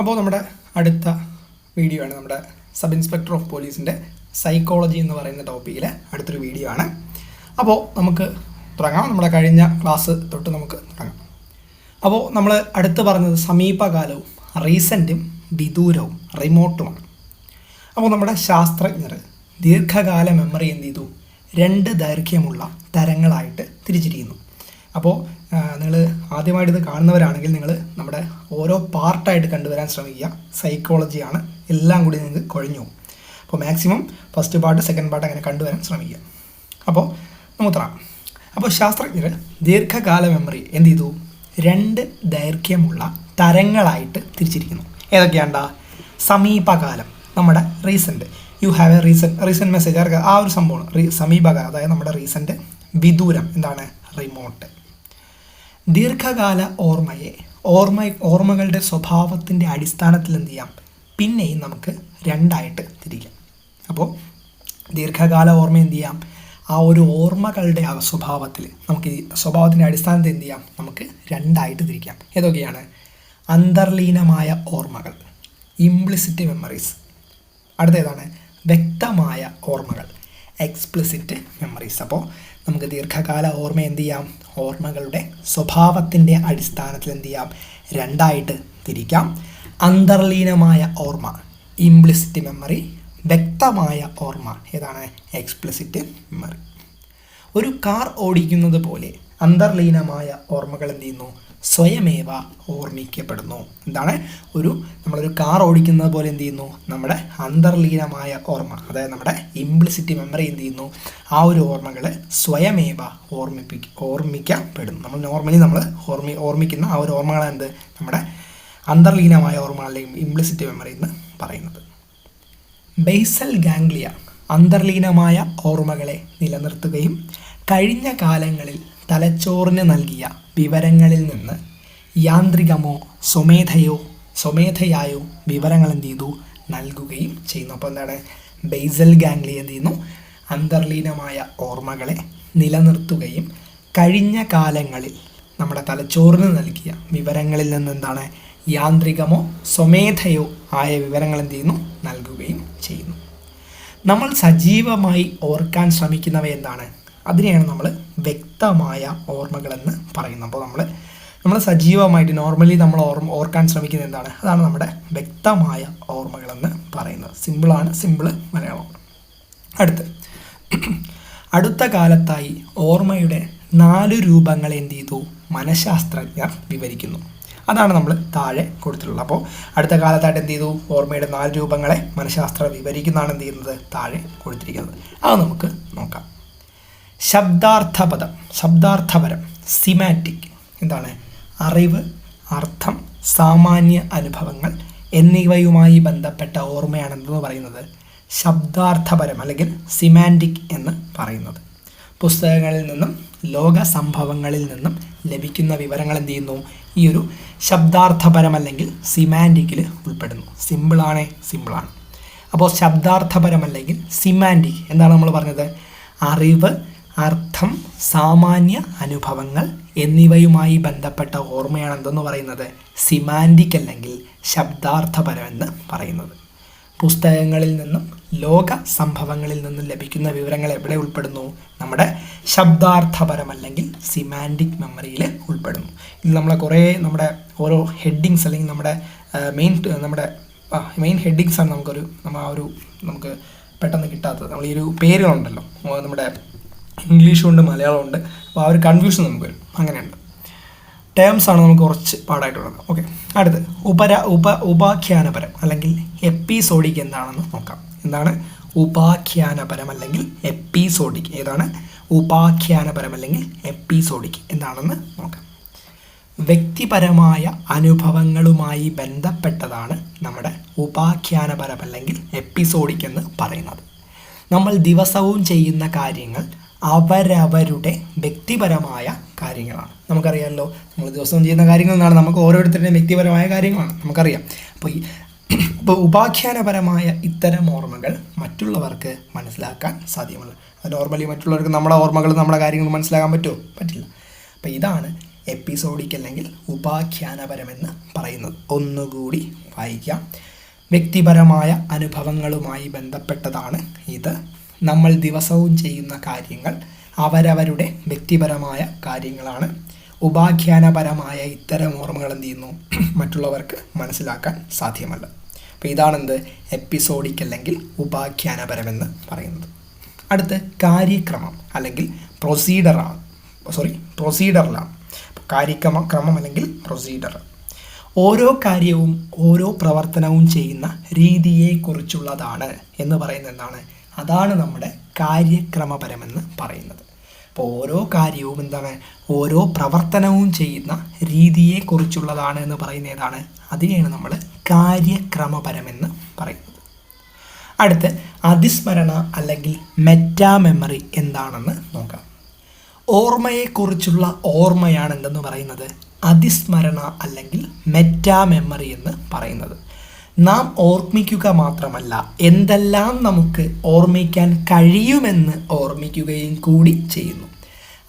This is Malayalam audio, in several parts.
അപ്പോൾ നമ്മുടെ അടുത്ത വീഡിയോ ആണ് നമ്മുടെ സബ് ഇൻസ്പെക്ടർ ഓഫ് പോലീസിന്റെ സൈക്കോളജി എന്ന് പറയുന്ന ടോപ്പിക്കിലെ അടുത്തൊരു വീഡിയോ ആണ്. അപ്പോൾ നമുക്ക് തുടങ്ങാം. നമ്മുടെ കഴിഞ്ഞ ക്ലാസ് തൊട്ട് നമുക്ക് തുടങ്ങാം. അപ്പോൾ നമ്മൾ അടുത്ത് പറഞ്ഞത് സമീപകാലവും റീസെന്റും വിദൂരവും റിമോട്ടുമാണ് അപ്പോൾ നമ്മുടെ ശാസ്ത്രജ്ഞർ ദീർഘകാല മെമ്മറി എന്ത് ചെയ്തു? രണ്ട് ദൈർഘ്യമുള്ള തരങ്ങളായിട്ട് തിരിച്ചിരിക്കുന്നു. അപ്പോൾ നിങ്ങൾ ആദ്യമായിട്ട് ഇത് കാണുന്നവരാണെങ്കിൽ നിങ്ങൾ നമ്മുടെ ഓരോ പാർട്ടായിട്ട് കണ്ടുവരാൻ ശ്രമിക്കുക. സൈക്കോളജിയാണ് എല്ലാം കൂടി നിങ്ങൾക്ക് കുഴഞ്ഞു പോകും. അപ്പോൾ maximum first part second part അങ്ങനെ കണ്ടുവരാൻ ശ്രമിക്കുക. അപ്പോൾ തുടങ്ങാം അപ്പോൾ ശാസ്ത്രജ്ഞർ ദീർഘകാല മെമ്മറി എന്ത് ചെയ്തു? രണ്ട് ദൈർഘ്യമുള്ള തരങ്ങളായിട്ട് തിരിച്ചിരിക്കുന്നു. ഏതൊക്കെയാണ്ടാ? സമീപകാലം. നമ്മുടെ recent you have a recent recent message ആ ഒരു സംഭവമാണ്. സമീപകാലം. അതായത് നമ്മുടെ റീസെന്റ് വിദൂരം. എന്താണ്? റിമോട്ട് ദീർഘകാല ഓർമ്മയെ ഓർമ്മ ഓർമ്മകളുടെ സ്വഭാവത്തിന്റെ അടിസ്ഥാനത്തിൽ എന്ത് ചെയ്യാം? പിന്നെയും നമുക്ക് രണ്ടായിട്ട് തിരിക്കാം. അപ്പോൾ ദീർഘകാല ഓർമ്മ എന്ത് ചെയ്യാം? ആ ഒരു ഓർമ്മകളുടെ ആ സ്വഭാവത്തിൽ നമുക്ക് ഈ സ്വഭാവത്തിന്റെ അടിസ്ഥാനത്തിൽ എന്ത് ചെയ്യാം? നമുക്ക് രണ്ടായിട്ട് തിരിക്കാം. ഏതൊക്കെയാണ്? അന്തർലീനമായ ഓർമ്മകൾ ഇംപ്ലിസിറ്റ് മെമ്മറീസ് അടുത്ത ഏതാണ്? വ്യക്തമായ ഓർമ്മകൾ എക്സ്പ്ലിസിറ്റ് മെമ്മറീസ് അപ്പോൾ നമുക്ക് ദീർഘകാല ഓർമ്മ എന്ത് ചെയ്യാം? ഓർമ്മകളുടെ സ്വഭാവത്തിന്റെ അടിസ്ഥാനത്തിൽ എന്ത് ചെയ്യാം? രണ്ടായിട്ട് തിരിക്കാം. അന്തർലീനമായ ഓർമ്മ ഇംപ്ലിസിറ്റ് മെമ്മറി വ്യക്തമായ ഓർമ്മ. ഏതാണ്? എക്സ്പ്ലിസിറ്റ് മെമ്മറി ഒരു കാർ ഓടിക്കുന്നത് പോലെ അന്തർലീനമായ ഓർമ്മകൾ എന്ത് ചെയ്യുന്നു? സ്വയമേവ ഓർമ്മിക്കപ്പെടുന്നു. എന്താണ് ഒരു നമ്മളൊരു കാർ ഓടിക്കുന്നത് പോലെ എന്ത് ചെയ്യുന്നു? നമ്മുടെ അന്തർലീനമായ ഓർമ്മ അതായത് നമ്മുടെ ഇംപ്ലിസിറ്റി മെമ്മറി എന്ത് ചെയ്യുന്നു? ആ ഒരു ഓർമ്മകൾ സ്വയമേവ ഓർമ്മിപ്പി ഓർമ്മിക്കപ്പെടുന്നു. നമ്മൾ നോർമലി നമ്മൾ ഓർമ്മി ഓർമ്മിക്കുന്ന ആ ഒരു ഓർമ്മകളാണ് എന്ത്? നമ്മുടെ അന്തർലീനമായ ഓർമ്മ അല്ലെങ്കിൽ ഇംപ്ലിസിറ്റി മെമ്മറി എന്ന് പറയുന്നത്. ബേസൽ ഗാംഗ്ലിയ അന്തർലീനമായ ഓർമ്മകളെ നിലനിർത്തുകയും കഴിഞ്ഞ കാലങ്ങളിൽ തലച്ചോറിന് നൽകിയ വിവരങ്ങളിൽ നിന്ന് യാന്ത്രികമോ സ്വമേധയോ സ്വമേധയായോ വിവരങ്ങൾ എന്ത് ചെയ്തു? നൽകുകയും ചെയ്യുന്നു. അപ്പോൾ എന്താണ്? ബേസൽ ഗാംഗ്ലി എന്ത് ചെയ്യുന്നു? അന്തർലീനമായ ഓർമ്മകളെ നിലനിർത്തുകയും കഴിഞ്ഞ കാലങ്ങളിൽ നമ്മുടെ തലച്ചോറിന് നൽകിയ വിവരങ്ങളിൽ നിന്ന് എന്താണ്? യാന്ത്രികമോ സ്വമേധയോ ആയ വിവരങ്ങൾ എന്ത് ചെയ്യുന്നു? നൽകുകയും ചെയ്യുന്നു. നമ്മൾ സജീവമായി ഓർക്കാൻ ശ്രമിക്കുന്നവ എന്താണ്? അതിനെയാണ് നമ്മൾ വ്യക്തമായ ഓർമ്മകളെന്ന് പറയുന്നത്. അപ്പോൾ നമ്മൾ നമ്മൾ സജീവമായിട്ട് നോർമലി നമ്മൾ ഓർമ്മ ഓർക്കാൻ ശ്രമിക്കുന്നത് എന്താണ്? അതാണ് നമ്മുടെ വ്യക്തമായ ഓർമ്മകളെന്ന് പറയുന്നത്. സിമ്പിളാണ് സിമ്പിൾ മലയാളമാണ് അടുത്ത് അടുത്ത കാലത്തായി ഓർമ്മയുടെ നാല് രൂപങ്ങൾ എന്ത് ചെയ്തു? മനഃശാസ്ത്രജ്ഞർ വിവരിക്കുന്നു. അതാണ് നമ്മൾ താഴെ കൊടുത്തിട്ടുള്ളത്. അപ്പോൾ അടുത്ത കാലത്തായിട്ട് എന്ത് ചെയ്തു? ഓർമ്മയുടെ നാല് രൂപങ്ങളെ മനഃശാസ്ത്രം വിവരിക്കുന്നതാണ് എന്ത് ചെയ്യുന്നത്? താഴെ കൊടുത്തിരിക്കുന്നത്. അത് നമുക്ക് നോക്കാം. ശബ്ദാർത്ഥപദം ശബ്ദാർത്ഥപരം സിമാറ്റിക് എന്താണ് അറിവ് അർത്ഥം സാമാന്യ അനുഭവങ്ങൾ എന്നിവയുമായി ബന്ധപ്പെട്ട ഓർമ്മയാണ് എന്ന് പറയുന്നത് ശബ്ദാർത്ഥപരം അല്ലെങ്കിൽ സിമാന്റിക് എന്ന് പറയുന്നത്. പുസ്തകങ്ങളിൽ നിന്നും ലോക സംഭവങ്ങളിൽ നിന്നും ലഭിക്കുന്ന വിവരങ്ങൾ എന്ത് ചെയ്യുന്നു? ഈ ഒരു ശബ്ദാർത്ഥപരം അല്ലെങ്കിൽ സിമാന്റിക്കിൽ ഉൾപ്പെടുന്നു. സിമ്പിളാണേ സിമ്പിളാണ് അപ്പോൾ ശബ്ദാർത്ഥപരം അല്ലെങ്കിൽ സിമാന്റിക് എന്താണ് നമ്മൾ പറഞ്ഞത്? അറിവ് അർത്ഥം സാമാന്യ അനുഭവങ്ങൾ എന്നിവയുമായി ബന്ധപ്പെട്ട ഓർമ്മയാണ് എന്തെന്ന് പറയുന്നത്? സിമാന്റിക് അല്ലെങ്കിൽ ശബ്ദാർത്ഥപരമെന്ന് പറയുന്നത്. പുസ്തകങ്ങളിൽ നിന്നും ലോക സംഭവങ്ങളിൽ നിന്നും ലഭിക്കുന്ന വിവരങ്ങൾ എവിടെ ഉൾപ്പെടുന്നു? നമ്മുടെ ശബ്ദാർത്ഥപരം അല്ലെങ്കിൽ സിമാന്റിക് മെമ്മറിയിൽ ഉൾപ്പെടുന്നു. ഇത് നമ്മളെ കുറേ നമ്മുടെ ഓരോ ഹെഡിങ്സ് അല്ലെങ്കിൽ നമ്മുടെ മെയിൻ നമ്മുടെ മെയിൻ ഹെഡിങ്സാണ് നമുക്കൊരു നമ്മൾ ആ ഒരു നമുക്ക് പെട്ടെന്ന് കിട്ടാത്തത്. നമ്മൾ ഈ ഒരു പേരുകളുണ്ടല്ലോ. നമ്മുടെ ഇംഗ്ലീഷും ഉണ്ട് മലയാളം ഉണ്ട് അപ്പോൾ ആ ഒരു കൺഫ്യൂഷൻ നമുക്ക് വരും. അങ്ങനെയുണ്ട്. ടേംസ് ആണ് നമുക്ക് കുറച്ച് പാടായിട്ടുള്ളത്. ഓക്കെ അടുത്ത്. ഉപര ഉപ ഉപാഖ്യാനപരം അല്ലെങ്കിൽ എപ്പിസോഡിക് എന്താണെന്ന് നോക്കാം. എന്താണ്? ഉപാഖ്യാനപരം അല്ലെങ്കിൽ എപ്പിസോഡിക് ഏതാണ്? ഉപാഖ്യാനപരം അല്ലെങ്കിൽ എപ്പിസോഡിക് എന്താണെന്ന് നോക്കാം. വ്യക്തിപരമായ അനുഭവങ്ങളുമായി ബന്ധപ്പെട്ടതാണ് നമ്മുടെ ഉപാഖ്യാനപരം അല്ലെങ്കിൽ എപ്പിസോഡിക് എന്ന് പറയുന്നത്. നമ്മൾ ദിവസവും ചെയ്യുന്ന കാര്യങ്ങൾ അവരവരുടെ വ്യക്തിപരമായ കാര്യങ്ങളാണ്. നമുക്കറിയാമല്ലോ നമ്മൾ ദിവസവും ചെയ്യുന്ന കാര്യങ്ങൾ എന്നാണ് നമുക്ക് ഓരോരുത്തരുടെയും വ്യക്തിപരമായ കാര്യങ്ങളാണ്. നമുക്കറിയാം. അപ്പോൾ ഈ അപ്പോൾ ഉപാഖ്യാനപരമായ ഇത്തരം ഓർമ്മകൾ മറ്റുള്ളവർക്ക് മനസ്സിലാക്കാൻ സാധ്യമല്ല. നോർമലി മറ്റുള്ളവർക്ക് നമ്മുടെ ഓർമ്മകൾ നമ്മുടെ കാര്യങ്ങൾ മനസ്സിലാക്കാൻ പറ്റുമോ? പറ്റില്ല. അപ്പോൾ ഇതാണ് എപ്പിസോഡിക് അല്ലെങ്കിൽ ഉപാഖ്യാനപരമെന്ന് പറയുന്നത്. ഒന്നുകൂടി വായിക്കാം. വ്യക്തിപരമായ അനുഭവങ്ങളുമായി ബന്ധപ്പെട്ടതാണ് ഇത്. നമ്മൾ ദിവസവും ചെയ്യുന്ന കാര്യങ്ങൾ അവരവരുടെ വ്യക്തിപരമായ കാര്യങ്ങളാണ്. ഉപാഖ്യാനപരമായ ഇത്തരം ഓർമ്മകൾ എന്ത് ചെയ്യുന്നു? മറ്റുള്ളവർക്ക് മനസ്സിലാക്കാൻ സാധ്യമല്ല. അപ്പോൾ ഇതാണെന്ത്? എപ്പിസോഡിക് അല്ലെങ്കിൽ ഉപാഖ്യാനപരമെന്ന് പറയുന്നത്. അടുത്ത് കാര്യക്രമം അല്ലെങ്കിൽ പ്രൊസീഡറാണ്. സോറി പ്രൊസീഡറിലാണ്. കാര്യക്രമ ക്രമം അല്ലെങ്കിൽ പ്രൊസീഡർ. ഓരോ കാര്യവും ഓരോ പ്രവർത്തനവും ചെയ്യുന്ന രീതിയെക്കുറിച്ചുള്ളതാണ് എന്ന് പറയുന്നത് എന്താണ്? അതാണ് നമ്മുടെ കാര്യക്രമപരമെന്ന് പറയുന്നത്. അപ്പോൾ ഓരോ കാര്യവും എന്താണ് ഓരോ പ്രവർത്തനവും ചെയ്യുന്ന രീതിയെക്കുറിച്ചുള്ളതാണ് എന്ന് പറയുന്ന ഏതാണ്? അതിനെയാണ് നമ്മൾ കാര്യക്രമപരമെന്ന് പറയുന്നത്. അടുത്ത് അതിസ്മരണ അല്ലെങ്കിൽ മെറ്റാ മെമ്മറി എന്താണെന്ന് നോക്കാം. ഓർമ്മയെക്കുറിച്ചുള്ള ഓർമ്മയാണ് എന്തെന്ന് പറയുന്നത്? അതിസ്മരണ അല്ലെങ്കിൽ മെറ്റാ മെമ്മറി എന്ന് പറയുന്നത്. നാം ഓർമ്മിക്കുക മാത്രമല്ല എന്തെല്ലാം നമുക്ക് ഓർമ്മിക്കാൻ കഴിയുമെന്ന് ഓർമ്മിക്കുകയും കൂടി ചെയ്യുന്നു.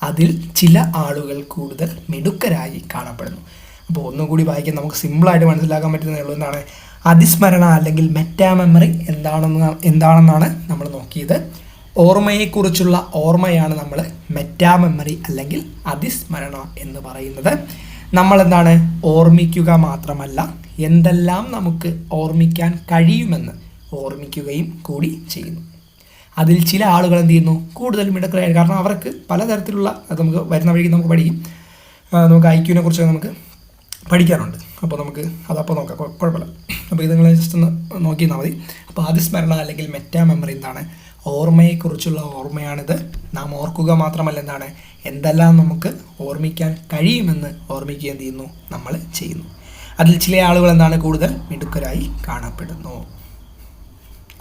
അതിൽ ചില ആളുകൾ കൂടുതൽ മിടുക്കരായി കാണപ്പെടുന്നു. അപ്പോൾ ഒന്നുകൂടി വായിക്കാൻ നമുക്ക് സിമ്പിളായിട്ട് മനസ്സിലാക്കാൻ പറ്റുന്നതേ ഉള്ളൂ. എന്താണ്? അതിസ്മരണ അല്ലെങ്കിൽ മെറ്റാ മെമ്മറി എന്താണെന്ന് എന്താണെന്നാണ് നമ്മൾ നോക്കിയത്. ഓർമ്മയെക്കുറിച്ചുള്ള ഓർമ്മയാണ് നമ്മൾ മെറ്റാ മെമ്മറി അല്ലെങ്കിൽ അതിസ്മരണ എന്ന് പറയുന്നത്. നമ്മളെന്താണ്? ഓർമ്മിക്കുക മാത്രമല്ല എന്തെല്ലാം നമുക്ക് ഓർമ്മിക്കാൻ കഴിയുമെന്ന് ഓർമ്മിക്കുകയും കൂടി ചെയ്യുന്നു. അതിൽ ചില ആളുകൾ എന്ത് ചെയ്യുന്നു? കൂടുതൽ മിടക്കരായി. കാരണം അവർക്ക് പലതരത്തിലുള്ള നമുക്ക് വരുന്ന വഴിക്ക് നമുക്ക് പഠിക്കും. നമുക്ക് ഐക്യുവിനെ കുറിച്ച് നമുക്ക് പഠിക്കാറുണ്ട് അപ്പോൾ നമുക്ക് അതപ്പോൾ നോക്കാം. കുഴ- കുഴപ്പമില്ല അപ്പോൾ ഇത് നിങ്ങൾ ജസ്റ്റ് ഒന്ന് നോക്കി മതി. അപ്പോൾ അതിസ്മരണ അല്ലെങ്കിൽ മെറ്റാ മെമ്മറി എന്താണ്? ഓർമ്മയെക്കുറിച്ചുള്ള ഓർമ്മയാണിത്. നാം ഓർക്കുക മാത്രമല്ല എന്താണ്? എന്തെല്ലാം നമുക്ക് ഓർമ്മിക്കാൻ കഴിയുമെന്ന് ഓർമ്മിക്കുക എന്ത് ചെയ്യുന്നു? നമ്മൾ ചെയ്യുന്നു. അതിൽ ചില ആളുകൾ എന്താണ് കൂടുതൽ മിടുക്കരായി കാണപ്പെടുന്നു.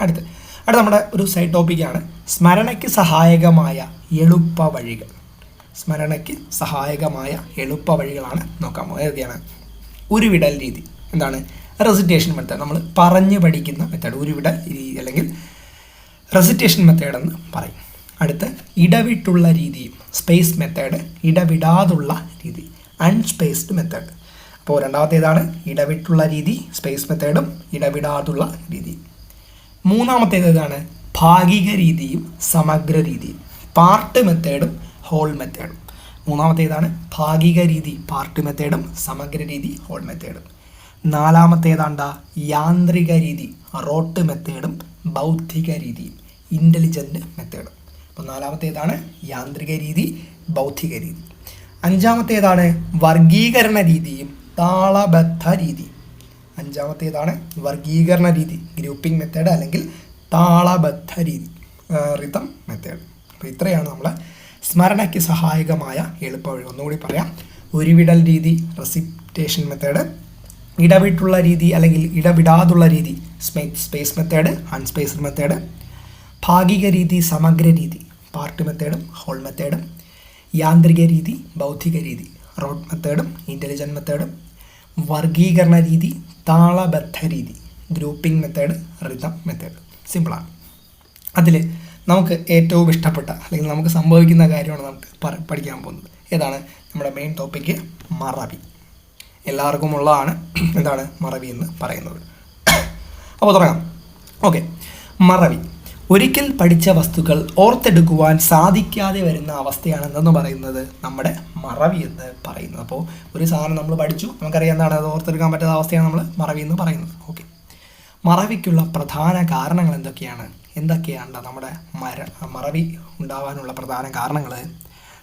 അടുത്ത്. അടുത്ത നമ്മുടെ ഒരു സൈഡ് ടോപ്പിക്കാണ് സ്മരണയ്ക്ക് സഹായകമായ എളുപ്പ വഴികൾ സ്മരണയ്ക്ക് സഹായകമായ എളുപ്പ വഴികളാണ് നോക്കാൻ പോകുന്നത്. ഏതൊക്കെയാണ്? ഉരുവിടൽ രീതി. എന്താണ്? റെസിറ്റേഷൻ മെത്തേഡ് നമ്മൾ പറഞ്ഞു പഠിക്കുന്ന മെത്തേഡ് ഉരുവിടൽ രീതി അല്ലെങ്കിൽ റെസിറ്റേഷൻ മെത്തേഡ് എന്ന് പറയും. അടുത്ത് ഇടവിട്ടുള്ള രീതിയും സ്പേസ് മെത്തേഡ് ഇടവിടാതുള്ള രീതി. അൺസ്പേസ്ഡ് മെത്തേഡ് അപ്പോൾ രണ്ടാമത്തേതാണ് ഇടവിട്ടുള്ള രീതി സ്പേസ് മെത്തേഡും ഇടവിടാതുള്ള രീതി. മൂന്നാമത്തേത് ഏതാണ് ഭാഗിക രീതിയും സമഗ്ര രീതിയും. പാർട്ട് മെത്തേഡും ഹോൾ മെത്തേഡും മൂന്നാമത്തേതാണ് ഭാഗിക രീതി പാർട്ട് മെത്തേഡും സമഗ്ര രീതി ഹോൾ മെത്തേഡും നാലാമത്തേതാണ്ട യാന്ത്രിക രീതി റോട്ട് മെത്തേഡും ബൗദ്ധിക രീതിയും ഇന്റലിജന്റ് മെത്തേഡും അപ്പോൾ നാലാമത്തേതാണ് യാന്ത്രിക രീതി ബൗദ്ധിക രീതി. അഞ്ചാമത്തേതാണ് വർഗീകരണ രീതിയും താളബദ്ധ രീതി അഞ്ചാമത്തേതാണ് വർഗീകരണ രീതി ഗ്രൂപ്പിംഗ് മെത്തേഡ് അല്ലെങ്കിൽ താളബദ്ധ രീതി റിതം മെത്തേഡ് അപ്പോൾ ഇത്രയാണ് നമ്മൾ സ്മരണയ്ക്ക് സഹായകമായ എളുപ്പവഴി. ഒന്നുകൂടി പറയാം. ഒരുവിടൽ രീതി റെസിപ്റ്റേഷൻ മെത്തേഡ് ഇടവിട്ടുള്ള രീതി അല്ലെങ്കിൽ ഇടവിടാതുള്ള രീതി സ്പേസ് മെത്തേഡ് അൺസ്പേസ് മെത്തേഡ് ഭാഗിക രീതി സമഗ്ര രീതി പാർട്ട് മെത്തേഡും ഹോൾ മെത്തേഡും യാന്ത്രിക രീതി ബൗദ്ധിക രീതി റോഡ് മെത്തേഡും ഇന്റലിജന്റ് മെത്തേഡും വർഗീകരണ രീതി താളബദ്ധ രീതി ഗ്രൂപ്പിംഗ് മെത്തേഡ് റിതം മെത്തേഡ്. സിമ്പിളാണ് അതിൽ നമുക്ക് ഏറ്റവും ഇഷ്ടപ്പെട്ട അല്ലെങ്കിൽ നമുക്ക് സംഭവിക്കുന്ന കാര്യമാണ് നമുക്ക് പഠിക്കാൻ പോകുന്നത്. ഏതാണ്? നമ്മുടെ മെയിൻ ടോപ്പിക്ക് മറവി. എല്ലാവർക്കും ഉള്ളതാണ് എന്താണ് മറവി എന്ന് പറയുന്നത്. അപ്പോൾ തുടങ്ങാം. ഓക്കെ മറവി. ഒരിക്കൽ പഠിച്ച വസ്തുക്കൾ ഓർത്തെടുക്കുവാൻ സാധിക്കാതെ വരുന്ന അവസ്ഥയാണ് എന്തെന്ന് പറയുന്നത് നമ്മുടെ മറവി എന്ന് പറയുന്നത്. അപ്പോൾ ഒരു സാധനം നമ്മൾ പഠിച്ചു. നമുക്കറിയാം എന്താണ്? അത് ഓർത്തെടുക്കാൻ പറ്റാത്ത അവസ്ഥയാണ് നമ്മൾ മറവി എന്ന് പറയുന്നത്. ഓക്കെ. മറവിക്കുള്ള പ്രധാന കാരണങ്ങൾ എന്തൊക്കെയാണ്? എന്തൊക്കെയാണ് നമ്മുടെ മര മറവി ഉണ്ടാവാനുള്ള പ്രധാന കാരണങ്ങൾ?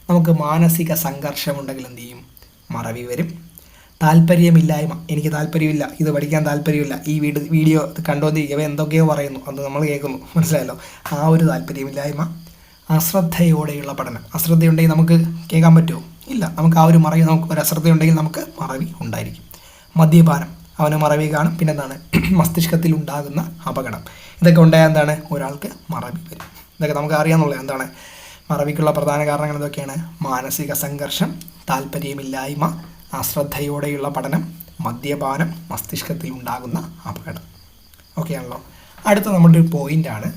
നമുക്ക് മാനസിക സംഘർഷമുണ്ടെങ്കിൽ എന്ത് ചെയ്യും? മറവി വരും. താല്പര്യമില്ലായ്മ. എനിക്ക് താല്പര്യമില്ല. ഇത് പഠിക്കാൻ താല്പര്യമില്ല. ഈ വീട് വീഡിയോ കണ്ടുകൊണ്ടിരിക്കുക എന്തൊക്കെയോ പറയുന്നു. അത് നമ്മൾ കേൾക്കുന്നു. മനസ്സിലായല്ലോ? ആ ഒരു താല്പര്യമില്ലായ്മ അശ്രദ്ധയോടെയുള്ള പഠനം. അശ്രദ്ധയുണ്ടെങ്കിൽ നമുക്ക് കേൾക്കാൻ പറ്റുമോ? ഇല്ല. നമുക്ക് ആ ഒരു മറവി നമുക്ക് ഒരു അശ്രദ്ധയുണ്ടെങ്കിൽ നമുക്ക് മറവി ഉണ്ടായിരിക്കും. മദ്യപാനം. അവന് മറവി കാണും. പിന്നെ എന്താണ് മസ്തിഷ്കത്തിൽ ഉണ്ടാകുന്ന അപകടം. ഇതൊക്കെ ഉണ്ടായാൽ എന്താണ്? ഒരാൾക്ക് മറവി വരും. ഇതൊക്കെ നമുക്ക് അറിയാമെന്നുള്ളത് എന്താണ്? മറവിക്കുള്ള പ്രധാന കാരണങ്ങൾ എന്തൊക്കെയാണ്? മാനസിക സംഘർഷം താല്പര്യമില്ലായ്മ അശ്രദ്ധയോടെയുള്ള പഠനം മദ്യപാനം മസ്തിഷ്കത്തിൽ ഉണ്ടാകുന്ന അപകടം. ഓക്കെ ആണല്ലോ. അടുത്ത നമ്മുടെ ഒരു പോയിന്റാണ്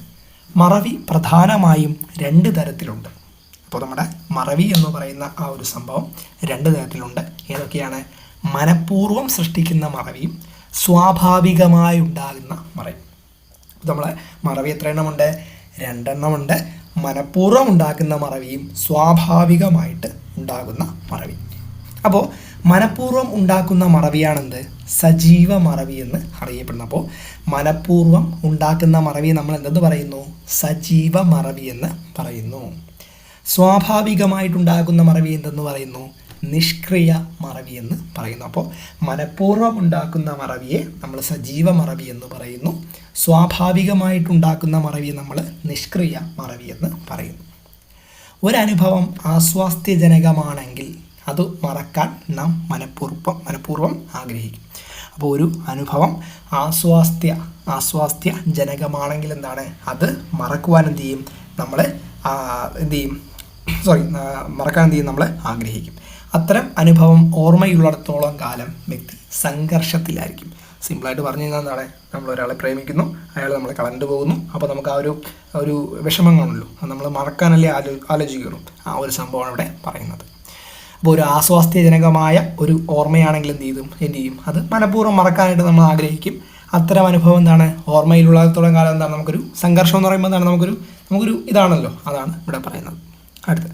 മറവി പ്രധാനമായും രണ്ട് തരത്തിലുണ്ട്. അപ്പോൾ നമ്മുടെ മറവി എന്ന് പറയുന്ന ആ ഒരു സംഭവം രണ്ട് തരത്തിലുണ്ട്. ഏതൊക്കെയാണ്? മനഃപൂർവം സൃഷ്ടിക്കുന്ന മറവിയും സ്വാഭാവികമായി ഉണ്ടാകുന്ന മറവിയും. നമ്മളെ മറവി എത്ര എണ്ണമുണ്ട്? രണ്ടെണ്ണമുണ്ട്. മനഃപൂർവം ഉണ്ടാക്കുന്ന മറവിയും സ്വാഭാവികമായിട്ട് ഉണ്ടാകുന്ന മറവി അപ്പോൾ മനഃപൂർവം ഉണ്ടാക്കുന്ന മറവിയാണെന്ത്? സജീവ മറവി എന്ന് അറിയപ്പെടുന്നു. അപ്പോൾ മനഃപൂർവം ഉണ്ടാക്കുന്ന മറവി നമ്മൾ എന്തെന്ന് പറയുന്നു? സജീവ മറവി എന്ന് പറയുന്നു. സ്വാഭാവികമായിട്ടുണ്ടാകുന്ന മറവി എന്തെന്ന് പറയുന്നു? നിഷ്ക്രിയ മറവി എന്ന് പറയുന്നു. അപ്പോൾ മനഃപൂർവം ഉണ്ടാക്കുന്ന മറവിയെ നമ്മൾ സജീവ മറവി എന്ന് പറയുന്നു. സ്വാഭാവികമായിട്ടുണ്ടാക്കുന്ന മറവിയെ നമ്മൾ നിഷ്ക്രിയ മറവി എന്ന് പറയുന്നു. ഒരനുഭവം ആസ്വാസ്ഥ്യജനകമാണെങ്കിൽ അത് മറക്കാൻ നാം മനഃപൂർവം മനഃപൂർവം ആഗ്രഹിക്കും. അപ്പോൾ ഒരു അനുഭവം ആസ്വാസ്ഥ്യ ആസ്വാസ്ഥ്യ ജനകമാണെങ്കിൽ എന്താണ്? അത് മറക്കുവാൻ എന്ത് ചെയ്യും? നമ്മൾ എന്ത് ചെയ്യും? സോറി മറക്കാൻ എന്ത് ചെയ്യും? നമ്മൾ ആഗ്രഹിക്കും. അത്തരം അനുഭവം ഓർമ്മയുള്ളിടത്തോളം കാലം വ്യക്തി സംഘർഷത്തിലായിരിക്കും. സിമ്പിളായിട്ട് പറഞ്ഞു കഴിഞ്ഞാൽ എന്താണ്? നമ്മൾ ഒരാളെ പ്രേമിക്കുന്നു അയാൾ നമ്മളെ കളണ്ടു പോകുന്നു. അപ്പോൾ നമുക്ക് ആ ഒരു ഒരു വിഷമം കാണുമല്ലോ നമ്മൾ മറക്കാനല്ലേ ആലോ ആലോചിക്കുള്ളൂ ആ ഒരു സംഭവമാണ് ഇവിടെ പറയുന്നത്. അപ്പോൾ ഒരു ആസ്വാസ്ഥ്യജനകമായ ഒരു ഓർമ്മയാണെങ്കിൽ എന്ത് ചെയ്യും? എന്ത് ചെയ്യും? അത് മനഃപൂർവം മറക്കാനായിട്ട് നമ്മൾ ആഗ്രഹിക്കും. അത്തരം അനുഭവം എന്താണ്? ഓർമ്മയിലുള്ളത്തോളം കാലം എന്താണ്? നമുക്കൊരു സംഘർഷം എന്ന് പറയുമ്പോൾ എന്താണ്? നമുക്കൊരു നമുക്കൊരു ഇതാണല്ലോ. അതാണ് ഇവിടെ പറയുന്നത്. അടുത്ത്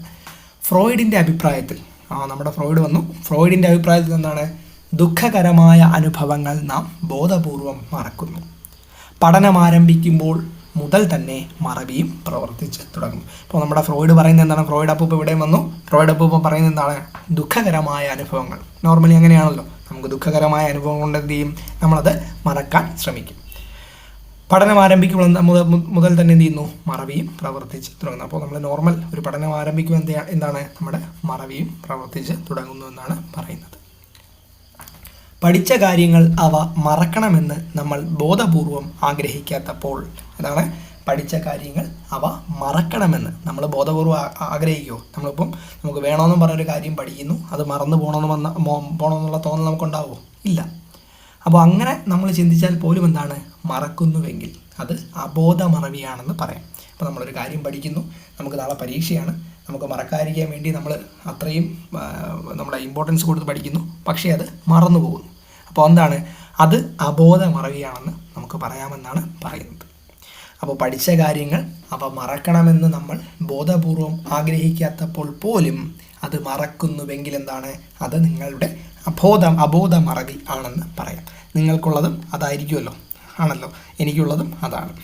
ഫ്രോയിഡിന്റെ അഭിപ്രായത്തിൽ. ആ നമ്മുടെ ഫ്രോയിഡ് വന്നു. ഫ്രോയിഡിന്റെ അഭിപ്രായത്തിൽ എന്താണ്? ദുഃഖകരമായ അനുഭവങ്ങൾ നാം ബോധപൂർവം മറക്കുന്നു. പഠനം ആരംഭിക്കുമ്പോൾ മുതൽ തന്നെ മറവിയും പ്രവർത്തിച്ച് തുടങ്ങും. ഇപ്പോൾ നമ്മുടെ ഫ്രോയിഡ് പറയുന്നത് എന്താണ്? ഫ്രോയിഡ് അപ്പൂപ്പ് ഇവിടെയും വന്നു. ഫ്രോയിഡ് അപ്പൂപ്പ് പറയുന്നത് എന്താണ്? ദുഃഖകരമായ അനുഭവങ്ങൾ. നോർമലി അങ്ങനെയാണല്ലോ. നമുക്ക് ദുഃഖകരമായ അനുഭവം കൊണ്ട് എന്ത് ചെയ്യും? നമ്മളത് മറക്കാൻ ശ്രമിക്കും. പഠനം ആരംഭിക്കുമ്പോൾ മുതൽ മുതൽ തന്നെ എന്ത് ചെയ്യുന്നു? മറവിയും പ്രവർത്തിച്ച് തുടങ്ങുന്നു. അപ്പോൾ നമ്മൾ നോർമൽ ഒരു പഠനം ആരംഭിക്കുമ്പോൾ എന്ത് എന്താണ്? നമ്മുടെ മറവിയും പ്രവർത്തിച്ച് തുടങ്ങുന്നു എന്നാണ് പറയുന്നത്. പഠിച്ച കാര്യങ്ങൾ അവ മറക്കണമെന്ന് നമ്മൾ ബോധപൂർവം ആഗ്രഹിക്കാത്തപ്പോൾ. അതാണ് പഠിച്ച കാര്യങ്ങൾ അവ മറക്കണമെന്ന് നമ്മൾ ബോധപൂർവം ആഗ്രഹിക്കുമോ നമ്മളിപ്പം നമുക്ക് വേണമെന്നും പറഞ്ഞൊരു കാര്യം പഠിക്കുന്നു അത് മറന്നു പോകണമെന്ന് വന്ന പോകണമെന്നുള്ള തോന്നൽ നമുക്കുണ്ടാവുമോ ഇല്ല. അപ്പോൾ അങ്ങനെ നമ്മൾ ചിന്തിച്ചാൽ പോലും എന്താണ്? മറക്കുന്നുവെങ്കിൽ അത് അബോധമറവിയാണെന്ന് പറയാം. അപ്പോൾ നമ്മളൊരു കാര്യം പഠിക്കുന്നു നമുക്ക് നാളെ പരീക്ഷയാണ്. നമുക്ക് മറക്കാതിരിക്കാൻ വേണ്ടി നമ്മൾ അത്രയും നമ്മുടെ ഇമ്പോർട്ടൻസ് കൊടുത്ത് പഠിക്കുന്നു. പക്ഷേ അത് മറന്നു പോകുന്നു. അപ്പോൾ എന്താണ്? അത് അബോധ മറവിയാണെന്ന് നമുക്ക് പറയാമെന്നാണ് പറയുന്നത്. അപ്പോൾ പഠിച്ച കാര്യങ്ങൾ അവ മറക്കണമെന്ന് നമ്മൾ ബോധപൂർവം ആഗ്രഹിക്കാത്തപ്പോൾ പോലും അത് മറക്കുന്നുവെങ്കിൽ എന്താണ്? അത് നിങ്ങളുടെ അബോധം അബോധ മറവി ആണെന്ന് പറയാം. നിങ്ങൾക്കുള്ളതും അതായിരിക്കുമല്ലോ. ആണല്ലോ. എനിക്കുള്ളതും അതാണ്.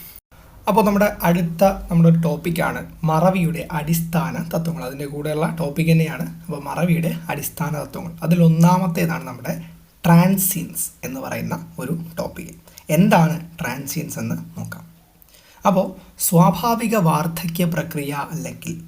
അപ്പോൾ നമ്മുടെ അടുത്ത നമ്മുടെ ഒരു ടോപ്പിക്കാണ് മറവിയുടെ അടിസ്ഥാന തത്വങ്ങൾ. അതിന്റെ കൂടെയുള്ള ടോപ്പിക് തന്നെയാണ്. അപ്പോൾ മറവിയുടെ അടിസ്ഥാന തത്വങ്ങൾ. അതിൽ ഒന്നാമത്തേതാണ് നമ്മുടെ ട്രാൻസിയൻസ് എന്ന് പറയുന്ന ഒരു ടോപ്പിക് എന്താണ് ട്രാൻസിയൻസ് എന്ന് നോക്കാം. അപ്പോൾ സ്വാഭാവിക വാർദ്ധക്യ പ്രക്രിയ അല്ലെങ്കിൽ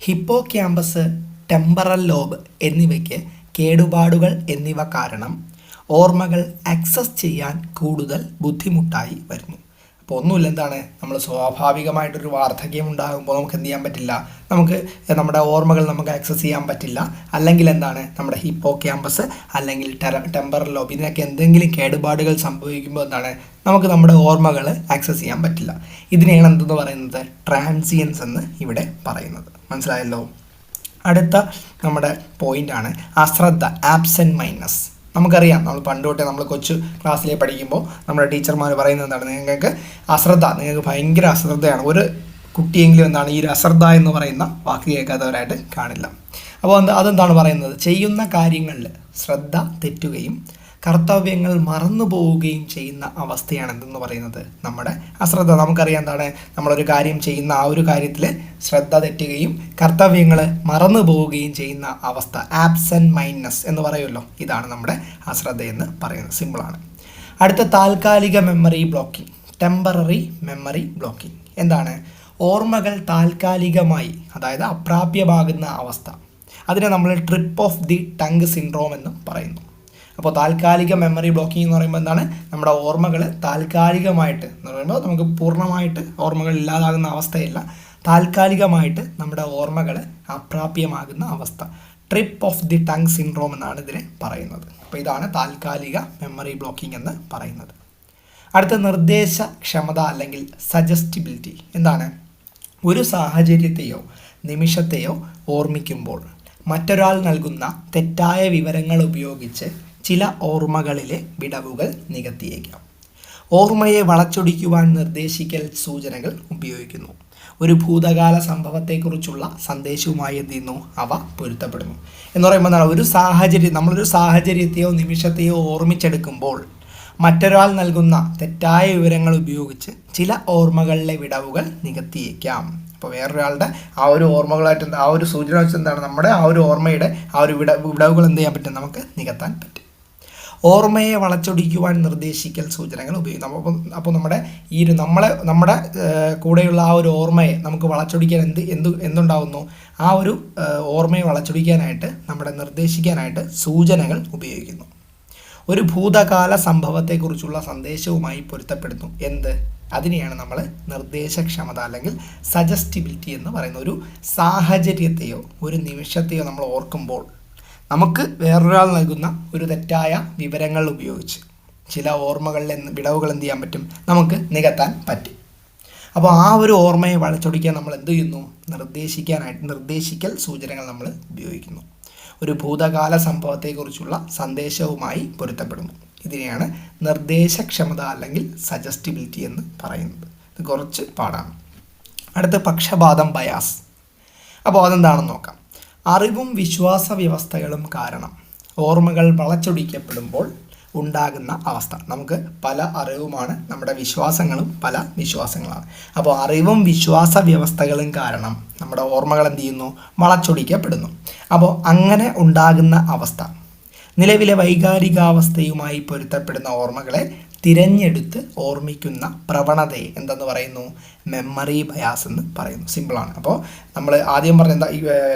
ഹിപ്പോ ക്യാമ്പസ് ടെമ്പറൽ ലോബ് എന്നിവയ്ക്ക് കേടുപാടുകൾ എന്നിവ കാരണം ഓർമ്മകൾ ആക്സസ് ചെയ്യാൻ കൂടുതൽ ബുദ്ധിമുട്ടായി വരുന്നു. അപ്പോൾ ഒന്നുമില്ല എന്താണ്? നമ്മൾ സ്വാഭാവികമായിട്ടൊരു വാർദ്ധക്യം ഉണ്ടാകുമ്പോൾ നമുക്ക് എന്ത് ചെയ്യാൻ പറ്റില്ല. നമുക്ക് നമ്മുടെ ഓർമ്മകൾ നമുക്ക് ആക്സസ് ചെയ്യാൻ പറ്റില്ല. അല്ലെങ്കിൽ എന്താണ്? നമ്മുടെ ഹിപ്പോ ക്യാമ്പസ് അല്ലെങ്കിൽ ടെറ ടെമ്പറൽ ലോബ് ഇതിനൊക്കെ എന്തെങ്കിലും കേടുപാടുകൾ സംഭവിക്കുമ്പോൾ എന്താണ്? നമുക്ക് നമ്മുടെ ഓർമ്മകൾ ആക്സസ് ചെയ്യാൻ പറ്റില്ല. ഇതിനെയാണ് എന്തെന്ന് പറയുന്നത്? ട്രാൻസിയൻസ് എന്ന് ഇവിടെ പറയുന്നത്. മനസ്സിലായല്ലോ? അടുത്ത നമ്മുടെ പോയിന്റാണ് അശ്രദ്ധ ആബ്സെന്റ് മൈനസ് നമുക്കറിയാം. നമ്മൾ പണ്ട് തൊട്ടേ നമ്മൾ കൊച്ചു ക്ലാസ്സിലെ പഠിക്കുമ്പോൾ നമ്മുടെ ടീച്ചർമാർ പറയുന്നത് എന്താണ്? നിങ്ങൾക്ക് അശ്രദ്ധ നിങ്ങൾക്ക് ഭയങ്കര അശ്രദ്ധയാണ്. ഒരു കുട്ടിയെങ്കിലും എന്താണ് ഈ അശ്രദ്ധ എന്ന് പറയുന്ന വാക്ക് കേൾക്കാത്തവരായിട്ട് കാണില്ല. അപ്പോൾ അത് അതെന്താണ് പറയുന്നത്? ചെയ്യുന്ന കാര്യങ്ങളിൽ ശ്രദ്ധ തെറ്റുകയും കർത്തവ്യങ്ങൾ മറന്നു പോവുകയും ചെയ്യുന്ന അവസ്ഥയാണ് എന്തെന്ന് പറയുന്നത്. നമ്മുടെ അശ്രദ്ധ. നമുക്കറിയാം എന്താണ്? നമ്മളൊരു കാര്യം ചെയ്യുന്ന ആ ഒരു കാര്യത്തിൽ ശ്രദ്ധ തെറ്റുകയും കർത്തവ്യങ്ങൾ മറന്നു പോവുകയും ചെയ്യുന്ന അവസ്ഥ. ആബ്സെന്റ് മൈൻഡ്നെസ് എന്ന് പറയുമല്ലോ. ഇതാണ് നമ്മുടെ അശ്രദ്ധ എന്ന് പറയുന്നത്. സിമ്പിളാണ് അടുത്ത താൽക്കാലിക memory blocking temporary memory blocking എന്താണ്? ഓർമ്മകൾ താൽക്കാലികമായി അതായത് അപ്രാപ്യമാകുന്ന അവസ്ഥ. അതിനെ നമ്മൾ trip of the tongue syndrome എന്നും പറയുന്നു. അപ്പോൾ താൽക്കാലിക മെമ്മറി ബ്ലോക്കിംഗ് എന്ന് പറയുമ്പോൾ എന്താണ്? നമ്മുടെ ഓർമ്മകൾ താൽക്കാലികമായിട്ട് എന്ന് പറയുമ്പോൾ നമുക്ക് പൂർണമായിട്ട് ഓർമ്മകൾ ഇല്ലാതാകുന്ന അവസ്ഥയല്ല. താൽക്കാലികമായിട്ട് നമ്മുടെ ഓർമ്മകൾ അപ്രാപ്യമാകുന്ന അവസ്ഥ. Trip of the tongue syndrome എന്നാണ് ഇതിനെ പറയുന്നത്. അപ്പോൾ ഇതാണ് താൽക്കാലിക മെമ്മറി ബ്ലോക്കിംഗ് എന്ന് പറയുന്നത്. അടുത്ത നിർദ്ദേശ ക്ഷമത അല്ലെങ്കിൽ സജസ്റ്റിബിലിറ്റി എന്താണ്? ഒരു സാഹചര്യത്തെയോ നിമിഷത്തെയോ ഓർമ്മിക്കുമ്പോൾ മറ്റൊരാൾ നൽകുന്ന തെറ്റായ വിവരങ്ങൾ ഉപയോഗിച്ച് ചില ഓർമ്മകളിലെ വിടവുകൾ നികത്തിയേക്കാം. ഓർമ്മയെ വളച്ചൊടിക്കുവാൻ നിർദ്ദേശിക്കൽ സൂചനകൾ ഉപയോഗിക്കുന്നു. ഒരു ഭൂതകാല സംഭവത്തെക്കുറിച്ചുള്ള സന്ദേശവുമായി എന്ത് അവ പൊരുത്തപ്പെടുന്നു. എന്ന് പറയുമ്പോൾ എന്താണ്? ഒരു സാഹചര്യം നമ്മളൊരു സാഹചര്യത്തെയോ നിമിഷത്തെയോ ഓർമ്മിച്ചെടുക്കുമ്പോൾ മറ്റൊരാൾ നൽകുന്ന തെറ്റായ വിവരങ്ങൾ ഉപയോഗിച്ച് ചില ഓർമ്മകളിലെ വിടവുകൾ നികത്തിയേക്കാം. അപ്പോൾ വേറൊരാളുടെ ആ ഒരു ഓർമ്മകളായിട്ട് ആ ഒരു സൂചന വെച്ച് എന്താണ് നമ്മുടെ ആ ഒരു ഓർമ്മയുടെ ആ ഒരു വിട വിടവുകൾ എന്ത് ചെയ്യാൻ പറ്റും? നമുക്ക് നികത്താൻ പറ്റും. ഓർമ്മയെ വളച്ചൊടിക്കുവാൻ നിർദ്ദേശിക്കൽ സൂചനകൾ ഉപയോഗിക്കും. അപ്പം അപ്പോൾ നമ്മുടെ ഈ ഒരു നമ്മളെ നമ്മുടെ കൂടെയുള്ള ആ ഒരു ഓർമ്മയെ നമുക്ക് വളച്ചൊടിക്കാൻ എന്ത് എന്ത് എന്തുണ്ടാവുന്നു? ആ ഒരു ഓർമ്മയെ വളച്ചൊടിക്കാനായിട്ട് നമ്മുടെ നിർദ്ദേശിക്കാനായിട്ട് സൂചനകൾ ഉപയോഗിക്കുന്നു. ഒരു ഭൂതകാല സംഭവത്തെക്കുറിച്ചുള്ള സന്ദേശവുമായി പൊരുത്തപ്പെടുന്നു. എന്ത്? അതിനെയാണ് നമ്മൾ നിർദ്ദേശക്ഷമത അല്ലെങ്കിൽ സജസ്റ്റിബിലിറ്റി എന്ന് പറയുന്ന ഒരു സാഹചര്യത്തെയോ ഒരു നിമിഷത്തെയോ നമ്മൾ ഓർക്കുമ്പോൾ നമുക്ക് വേറൊരാൾ നൽകുന്ന ഒരു തെറ്റായ വിവരങ്ങൾ ഉപയോഗിച്ച് ചില ഓർമ്മകളിൽ വിടവുകൾ എന്ത് ചെയ്യാൻ പറ്റും? നമുക്ക് നികത്താൻ പറ്റും. അപ്പോൾ ആ ഒരു ഓർമ്മയെ വളച്ചൊടിക്കാൻ നമ്മൾ എന്ത് ചെയ്യുന്നു? നിർദ്ദേശിക്കാനായിട്ട് നിർദ്ദേശിക്കൽ സൂചനകൾ നമ്മൾ ഉപയോഗിക്കുന്നു. ഒരു ഭൂതകാല സംഭവത്തെക്കുറിച്ചുള്ള സന്ദേശവുമായി പൊരുത്തപ്പെടുന്നു. ഇതിനെയാണ് നിർദ്ദേശക്ഷമത അല്ലെങ്കിൽ സജസ്റ്റിബിലിറ്റി എന്ന് പറയുന്നത്. ഇത് കുറച്ച് പാടാണ് അടുത്ത പക്ഷപാതം ബയാസ് അപ്പോൾ അതെന്താണെന്ന് നോക്കാം. അറിവും വിശ്വാസ വ്യവസ്ഥകളും കാരണം ഓർമ്മകൾ വളച്ചൊടിക്കപ്പെടുമ്പോൾ ഉണ്ടാകുന്ന അവസ്ഥ. നമുക്ക് പല അറിവുമാണ് നമ്മുടെ വിശ്വാസങ്ങളും പല വിശ്വാസങ്ങളാണ്. അപ്പോൾ അറിവും വിശ്വാസ വ്യവസ്ഥകളും കാരണം നമ്മുടെ ഓർമ്മകൾ എന്ത് ചെയ്യുന്നു? വളച്ചൊടിക്കപ്പെടുന്നു. അപ്പോൾ അങ്ങനെ ഉണ്ടാകുന്ന അവസ്ഥ. നിലവിലെ വൈകാരികാവസ്ഥയുമായി പൊരുത്തപ്പെടുന്ന ഓർമ്മകളെ തിരഞ്ഞെടുത്ത് ഓർമ്മിക്കുന്ന പ്രവണതയെ എന്തെന്ന് പറയുന്നു? മെമ്മറി ബയാസ് എന്ന് പറയുന്നു. സിമ്പിളാണ് അപ്പോൾ നമ്മൾ ആദ്യം പറഞ്ഞ എന്താ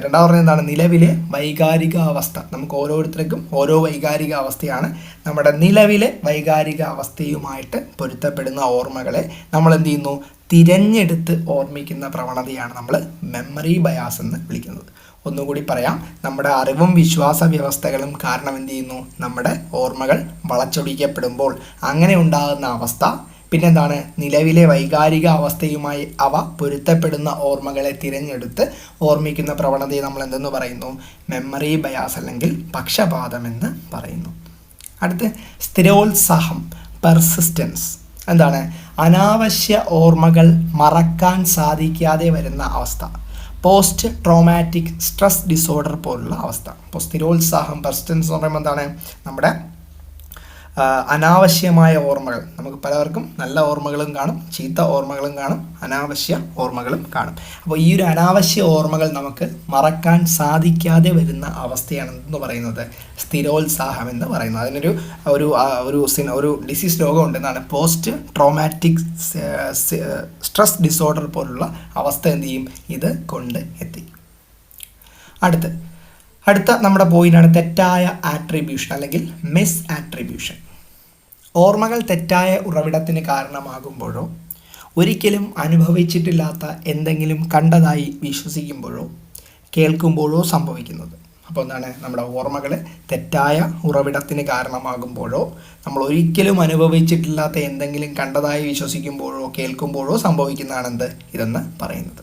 രണ്ടാമത് പറഞ്ഞ എന്താണ്? നിലവിലെ വൈകാരിക അവസ്ഥ നമുക്ക് ഓരോരുത്തർക്കും ഓരോ വൈകാരിക അവസ്ഥയാണ് നമ്മുടെ നിലവിലെ വൈകാരിക അവസ്ഥയുമായിട്ട് പൊരുത്തപ്പെടുന്ന ഓർമ്മകളെ നമ്മൾ എന്ത് ചെയ്യുന്നു? തിരഞ്ഞെടുത്ത് ഓർമ്മിക്കുന്ന പ്രവണതയാണ് നമ്മൾ മെമ്മറി ബയാസ് എന്ന് വിളിക്കുന്നത്. ഒന്നുകൂടി പറയാം. നമ്മുടെ അറിവും വിശ്വാസ വ്യവസ്ഥകളും കാരണം എന്ത് ചെയ്യുന്നു? നമ്മുടെ ഓർമ്മകൾ വളച്ചൊടിക്കപ്പെടുമ്പോൾ അങ്ങനെ ഉണ്ടാകുന്ന അവസ്ഥ പിന്നെന്താണ്? നിലവിലെ വൈകാരിക അവസ്ഥയുമായി അവ പൊരുത്തപ്പെടുന്ന ഓർമ്മകളെ തിരഞ്ഞെടുത്ത് ഓർമ്മിക്കുന്ന പ്രവണതയെ നമ്മൾ എന്തെന്ന് പറയുന്നു? മെമ്മറി ബയാസ് അല്ലെങ്കിൽ പക്ഷപാതം എന്ന് പറയുന്നു. അടുത്ത് സ്ഥിരോത്സാഹം പെർസിസ്റ്റൻസ് എന്താണ്? അനാവശ്യ ഓർമ്മകൾ മറക്കാൻ സാധിക്കാതെ വരുന്ന അവസ്ഥ. പോസ്റ്റ് ട്രോമാറ്റിക് സ്ട്രെസ് ഡിസോർഡർ പോലുള്ള അവസ്ഥ. അപ്പോൾ സ്ഥിരോത്സാഹം പെർസിസ്റ്റൻസ് എന്ന് പറയുമ്പോൾ എന്താണ്? നമ്മുടെ അനാവശ്യമായ ഓർമ്മകൾ. നമുക്ക് പലവർക്കും നല്ല ഓർമ്മകളും കാണും ചീത്ത ഓർമ്മകളും കാണും അനാവശ്യ ഓർമ്മകളും കാണും. അപ്പോൾ ഈ ഒരു അനാവശ്യ ഓർമ്മകൾ നമുക്ക് മറക്കാൻ സാധിക്കാതെ വരുന്ന അവസ്ഥയാണെന്ന് പറയുന്നത് സ്ഥിരോത്സാഹം എന്ന് പറയുന്നത്. അതിനൊരു ഒരു ഒരു ഒരു ഡിസീസ് രോഗമുണ്ട് എന്നാണ് പോസ്റ്റ് ട്രോമാറ്റിക് സ്ട്രെസ് ഡിസോർഡർ പോലുള്ള അവസ്ഥ എന്ത് ചെയ്യും? ഇത് കൊണ്ട് എത്തി. അടുത്ത് അടുത്ത നമ്മുടെ പോയിന്റാണ് തെറ്റായ ആട്രിബ്യൂഷൻ അല്ലെങ്കിൽ മിസ് ആട്രിബ്യൂഷൻ ഓർമ്മകൾ തെറ്റായ ഉറവിടത്തിന് കാരണമാകുമ്പോഴോ ഒരിക്കലും അനുഭവിച്ചിട്ടില്ലാത്ത എന്തെങ്കിലും കണ്ടതായി വിശ്വസിക്കുമ്പോഴോ കേൾക്കുമ്പോഴോ സംഭവിക്കുന്നത്. അപ്പോൾ എന്താണ് നമ്മുടെ ഓർമ്മകൾ തെറ്റായ ഉറവിടത്തിന് കാരണമാകുമ്പോഴോ നമ്മൾ ഒരിക്കലും അനുഭവിച്ചിട്ടില്ലാത്ത എന്തെങ്കിലും കണ്ടതായി വിശ്വസിക്കുമ്പോഴോ കേൾക്കുമ്പോഴോ സംഭവിക്കുന്നതാണ് എന്ത് ഇതെന്ന് പറയുന്നത്.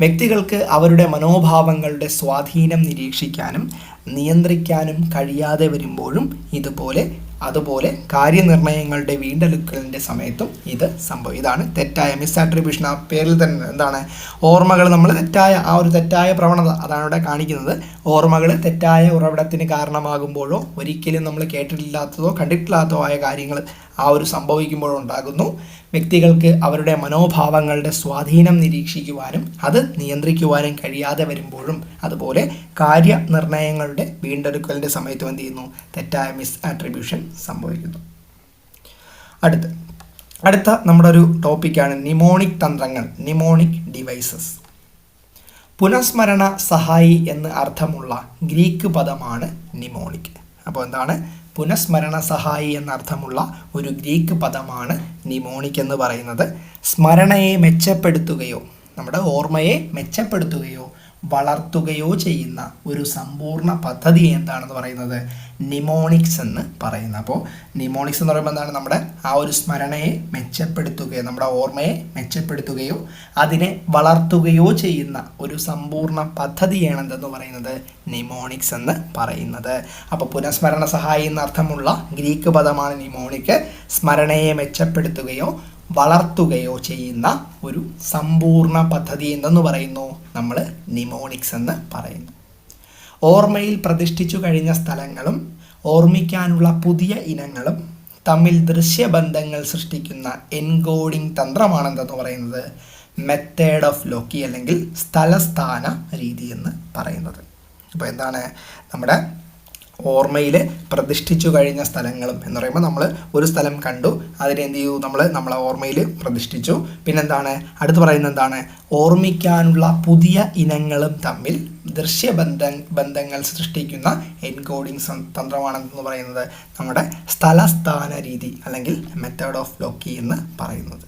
വ്യക്തികൾക്ക് അവരുടെ മനോഭാവങ്ങളുടെ സ്വാധീനം നിരീക്ഷിക്കാനും നിയന്ത്രിക്കാനും കഴിയാതെ വരുമ്പോഴും ഇതുപോലെ അതുപോലെ കാര്യനിർണയങ്ങളുടെ വീണ്ടെടുക്കലിന്റെ സമയത്തും ഇത് സംഭവം. ഇതാണ് തെറ്റായ മിസ് ആട്രിബ്യൂഷൻ ആ പേരിൽ തന്നെ എന്താണ്? ഓർമ്മകൾ നമ്മൾ തെറ്റായ ആ ഒരു തെറ്റായ പ്രവണത അതാണ് ഇവിടെ കാണിക്കുന്നത്. ഓർമ്മകൾ തെറ്റായ ഉറവിടത്തിന് കാരണമാകുമ്പോഴോ ഒരിക്കലും നമ്മൾ കേട്ടിട്ടില്ലാത്തതോ കണ്ടിട്ടില്ലാത്തതോ ആയ കാര്യങ്ങൾ ആ ഒരു സംഭവിക്കുമ്പോഴുണ്ടാകുന്നു. വ്യക്തികൾക്ക് അവരുടെ മനോഭാവങ്ങളുടെ സ്വാധീനം നിരീക്ഷിക്കുവാനും അത് നിയന്ത്രിക്കുവാനും കഴിയാതെ വരുമ്പോഴും അതുപോലെ കാര്യനിർണയങ്ങളുടെ വീണ്ടെടുക്കലിന്റെ സമയത്ത് എന്ത് ചെയ്യുന്നു? തെറ്റായ മിസ് ആട്രിബ്യൂഷൻ സംഭവിക്കുന്നു. അടുത്ത് അടുത്ത നമ്മുടെ ഒരു ടോപ്പിക്കാണ് നിമോണിക് തന്ത്രങ്ങൾ നിമോണിക് ഡിവൈസസ് പുനഃസ്മരണ സഹായി എന്ന് അർത്ഥമുള്ള ഗ്രീക്ക് പദമാണ് നിമോണിക് അപ്പോൾ എന്താണ്? പുനഃസ്മരണ സഹായി എന്നർത്ഥമുള്ള ഒരു ഗ്രീക്ക് പദമാണ് നിമോണിക് എന്ന് പറയുന്നത്. സ്മരണയെ മെച്ചപ്പെടുത്തുകയോ നമ്മുടെ ഓർമ്മയെ മെച്ചപ്പെടുത്തുകയോ വളർത്തുകയോ ചെയ്യുന്ന ഒരു സമ്പൂർണ പദ്ധതി എന്താണെന്ന് പറയുന്നത്? നിമോണിക്സ് എന്ന് പറയുന്നത് അപ്പോൾ നിമോണിക്സ് എന്ന് പറയുമ്പോൾ എന്താണ്? നമ്മുടെ ആ ഒരു സ്മരണയെ മെച്ചപ്പെടുത്തുകയോ നമ്മുടെ ഓർമ്മയെ മെച്ചപ്പെടുത്തുകയോ അതിനെ വളർത്തുകയോ ചെയ്യുന്ന ഒരു സമ്പൂർണ പദ്ധതിയാണ് എന്തെന്ന് പറയുന്നത്? നിമോണിക്സ് എന്ന് പറയുന്നത്. അപ്പോൾ പുനഃസ്മരണ സഹായി എന്നർത്ഥമുള്ള ഗ്രീക്ക് പദമാണ് നിമോണിക് സ്മരണയെ മെച്ചപ്പെടുത്തുകയോ വളർത്തുകയോ ചെയ്യുന്ന ഒരു സമ്പൂർണ പദ്ധതി എന്തെന്ന് പറയുന്നു? നമ്മൾ നിമോണിക്സ് എന്ന് പറയുന്നു. ഓർമ്മയിൽ പ്രതിഷ്ഠിച്ചു കഴിഞ്ഞ സ്ഥലങ്ങളും ഓർമ്മിക്കാനുള്ള പുതിയ ഇനങ്ങളും തമ്മിൽ ദൃശ്യബന്ധങ്ങൾ സൃഷ്ടിക്കുന്ന എൻകോഡിംഗ് തന്ത്രമാണെന്തെന്ന് പറയുന്നത്? മെത്തേഡ് ഓഫ് ലോക്കി അല്ലെങ്കിൽ സ്ഥലസ്ഥാന രീതി എന്ന് പറയുന്നത്. അപ്പോൾ എന്താണ് നമ്മുടെ ഓർമ്മയിൽ പ്രതിഷ്ഠിച്ചു കഴിഞ്ഞ സ്ഥലങ്ങളും എന്ന് പറയുമ്പോൾ നമ്മൾ ഒരു സ്ഥലം കണ്ടു. അതിനെ എന്ത് ചെയ്തു? നമ്മൾ നമ്മളെ ഓർമ്മയിൽ പ്രതിഷ്ഠിച്ചു. പിന്നെന്താണ്? അടുത്ത് പറയുന്നത് എന്താണ്? ഓർമ്മിക്കാനുള്ള പുതിയ ഇനങ്ങളും തമ്മിൽ ദൃശ്യബന്ധ ബന്ധങ്ങൾ സൃഷ്ടിക്കുന്ന എൻകോഡിംഗ് തന്ത്രമാണെന്ന് പറയുന്നത് നമ്മുടെ സ്ഥലസ്ഥാന രീതി അല്ലെങ്കിൽ മെത്തേഡ് ഓഫ് ലോക്കി എന്ന് പറയുന്നത്.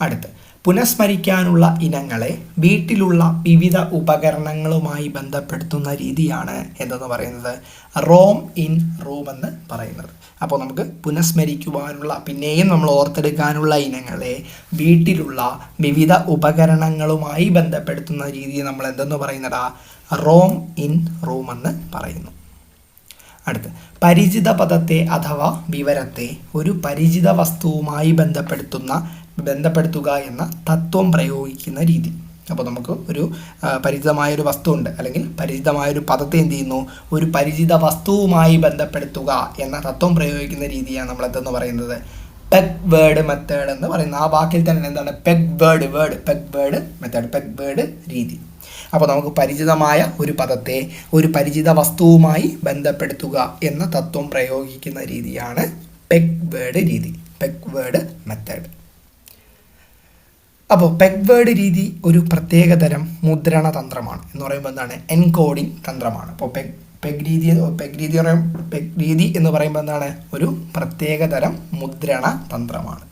അടുത്ത്. പുനഃസ്മരിക്കാനുള്ള ഇനങ്ങളെ വീട്ടിലുള്ള വിവിധ ഉപകരണങ്ങളുമായി ബന്ധപ്പെടുത്തുന്ന രീതിയാണ് എന്തെന്ന് പറയുന്നത്? റോം ഇൻ റൂം എന്ന് പറയുന്നത്. അപ്പോൾ നമുക്ക് പുനഃസ്മരിക്കുവാനുള്ള പിന്നെയും നമ്മൾ ഓർത്തെടുക്കാനുള്ള ഇനങ്ങളെ വീട്ടിലുള്ള വിവിധ ഉപകരണങ്ങളുമായി ബന്ധപ്പെടുത്തുന്ന രീതി നമ്മൾ എന്തെന്ന് പറയുന്നതാ? റോം ഇൻ റൂം എന്ന് പറയുന്നു. അടുത്ത് പരിചിത പദത്തെ അഥവാ വിവരത്തെ ഒരു പരിചിത വസ്തുവുമായി ബന്ധപ്പെടുത്തുന്ന ബന്ധപ്പെടുത്തുക എന്ന തത്വം പ്രയോഗിക്കുന്ന രീതി. അപ്പോൾ നമുക്ക് ഒരു പരിചിതമായൊരു വസ്തു ഉണ്ട് അല്ലെങ്കിൽ പരിചിതമായൊരു പദത്തെ എന്ത് ചെയ്യുന്നു? ഒരു പരിചിത വസ്തുവുമായി ബന്ധപ്പെടുത്തുക എന്ന തത്വം പ്രയോഗിക്കുന്ന രീതിയാണ് നമ്മൾ എന്തെന്ന് പറയുന്നത്? പെഗ് വേർഡ് മെത്തേഡ് എന്ന് പറയുന്നത്. ആ വാക്കിൽ തന്നെ എന്താണ്? Peg word word peg word method peg word രീതി. അപ്പോൾ നമുക്ക് പരിചിതമായ ഒരു പദത്തെ ഒരു പരിചിത വസ്തുവുമായി ബന്ധപ്പെടുത്തുക എന്ന തത്വം പ്രയോഗിക്കുന്ന രീതിയാണ് പെഗ് വേർഡ് രീതി. പെഗ് വേർഡ് മെത്തേഡ് അപ്പോൾ പെഗ്വേഡ് രീതി ഒരു പ്രത്യേകതരം മുദ്രണ തന്ത്രമാണ്. എന്ന് പറയുമ്പോൾ എന്താണ്? എൻകോഡിംഗ് തന്ത്രമാണ്. അപ്പോൾ പെഗ് പെഗ് രീതി പെഗ് രീതി പെഗ് രീതി എന്ന് പറയുമ്പോൾ എന്താണ്? ഒരു പ്രത്യേകതരം മുദ്രണ തന്ത്രമാണ്.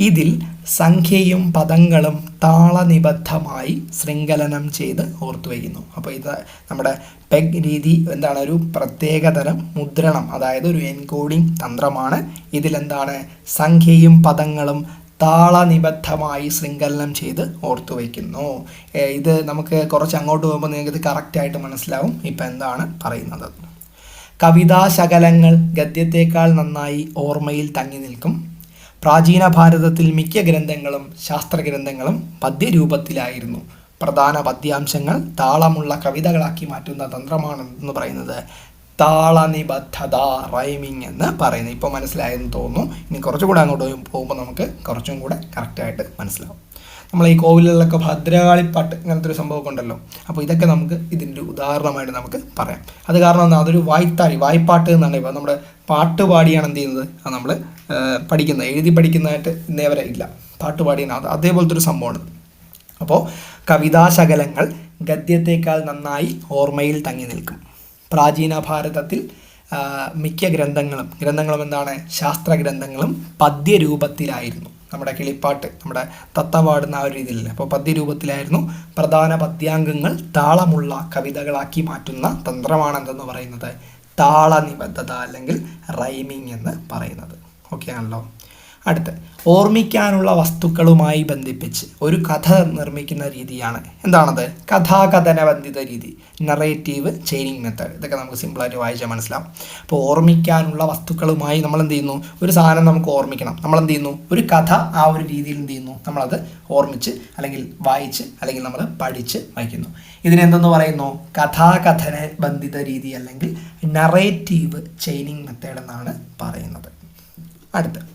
ഇതിൽ സംഖ്യയും പദങ്ങളും താളനിബദ്ധമായി ശൃംഖലനം ചെയ്ത് ഓർത്തുവയ്ക്കുന്നു. അപ്പോൾ ഇത് നമ്മുടെ പെഗ് രീതി എന്താണ്? ഒരു പ്രത്യേകതരം മുദ്രണം അതായത് ഒരു എൻകോഡിംഗ് തന്ത്രമാണ്. ഇതിലെന്താണ്? സംഖ്യയും പദങ്ങളും താളനിബദ്ധമായി ശൃംഖലനം ചെയ്ത് ഓർത്തു വയ്ക്കുന്നു. ഇത് നമുക്ക് കുറച്ച് അങ്ങോട്ട് പോകുമ്പോൾ നിങ്ങൾക്ക് ഇത് കറക്റ്റായിട്ട് മനസ്സിലാവും. ഇപ്പം എന്താണ് പറയുന്നത്? കവിതാശകലങ്ങൾ ഗദ്യത്തേക്കാൾ നന്നായി ഓർമ്മയിൽ തങ്ങി നിൽക്കും. പ്രാചീന ഭാരതത്തിൽ മിക്ക ഗ്രന്ഥങ്ങളും ശാസ്ത്രഗ്രന്ഥങ്ങളും പദ്യരൂപത്തിലായിരുന്നു. പ്രധാന പദ്യാംശങ്ങൾ താളമുള്ള കവിതകളാക്കി മാറ്റുന്ന തന്ത്രമാണെന്ന് പറയുന്നത്. താളനിബദ്ധത റൈമിങ് എന്ന് പറയുന്നത്. ഇപ്പോൾ മനസ്സിലായെന്ന് തോന്നുന്നു. ഇനി കുറച്ചും കൂടെ അങ്ങോട്ട് പോകുമ്പോൾ നമുക്ക് കുറച്ചും കൂടെ കറക്റ്റായിട്ട് മനസ്സിലാവും. നമ്മൾ ഈ കോവിലുകളിലൊക്കെ ഭദ്രകാളിപ്പാട്ട് ഇങ്ങനത്തെ ഒരു സംഭവമൊക്കെ ഉണ്ടല്ലോ. അപ്പോൾ ഇതൊക്കെ നമുക്ക് ഇതിന്റെ ഉദാഹരണമായിട്ട് നമുക്ക് പറയാം. അത് കാരണം അതൊരു വായ്ത്താഴി വായ്പാട്ട് എന്നാണ് ഇപ്പോൾ നമ്മുടെ പാട്ട് പാടിയാണ് എന്ത് ചെയ്യുന്നത്? അത് നമ്മൾ പഠിക്കുന്നത്. എഴുതി പഠിക്കുന്നതായിട്ട് ഇന്നേ വരെ ഇല്ല. പാട്ട് പാടിയാണ്. അത് അതേപോലത്തെ ഒരു സംഭവമാണ്. അപ്പോൾ കവിതാശകലങ്ങൾ ഗദ്യത്തേക്കാൾ നന്നായി ഓർമ്മയിൽ തങ്ങി നിൽക്കും. പ്രാചീന ഭാരതത്തിൽ മിക്ക ഗ്രന്ഥങ്ങളും ഗ്രന്ഥങ്ങളും എന്താണ്? ശാസ്ത്ര ഗ്രന്ഥങ്ങളും പദ്യരൂപത്തിലായിരുന്നു. നമ്മുടെ കിളിപ്പാട്ട് നമ്മുടെ തത്ത പാടുന്ന ആ ഒരു രീതിയിലല്ലേ. അപ്പോൾ പദ്യരൂപത്തിലായിരുന്നു പ്രധാന പദ്യാംഗങ്ങൾ താളമുള്ള കവിതകളാക്കി മാറ്റുന്ന തന്ത്രമാണ് എന്തെന്ന് പറയുന്നത്? താളനിബദ്ധത അല്ലെങ്കിൽ റൈമിംഗ് എന്ന് പറയുന്നത്. ഓക്കെ ആണല്ലോ? അടുത്ത്. ഓർമ്മിക്കാനുള്ള വസ്തുക്കളുമായി ബന്ധിപ്പിച്ച് ഒരു കഥ നിർമ്മിക്കുന്ന രീതിയാണ്. എന്താണത്? കഥാകഥനബന്ധിത രീതി. നറേറ്റീവ് ചെയിനിങ് മെത്തേഡ് ഇതൊക്കെ നമുക്ക് സിമ്പിളായിട്ട് വായിച്ചാൽ മനസ്സിലാവും. അപ്പോൾ ഓർമ്മിക്കാനുള്ള വസ്തുക്കളുമായി നമ്മൾ എന്ത് ചെയ്യുന്നു? ഒരു സാധനം നമുക്ക് ഓർമ്മിക്കണം. നമ്മൾ എന്ത് ചെയ്യുന്നു? ഒരു കഥ ആ ഒരു രീതിയിൽ എന്ത് ചെയ്യുന്നു? നമ്മളത് ഓർമ്മിച്ച് അല്ലെങ്കിൽ വായിച്ച് അല്ലെങ്കിൽ നമ്മൾ പഠിച്ച് വായിക്കുന്നു. ഇതിനെന്തെന്ന് പറയുന്നു? കഥാകഥന ബന്ധിത രീതി അല്ലെങ്കിൽ നറേറ്റീവ് ചെയിനിങ് മെത്തേഡ് എന്നാണ് പറയുന്നത്. അടുത്ത്.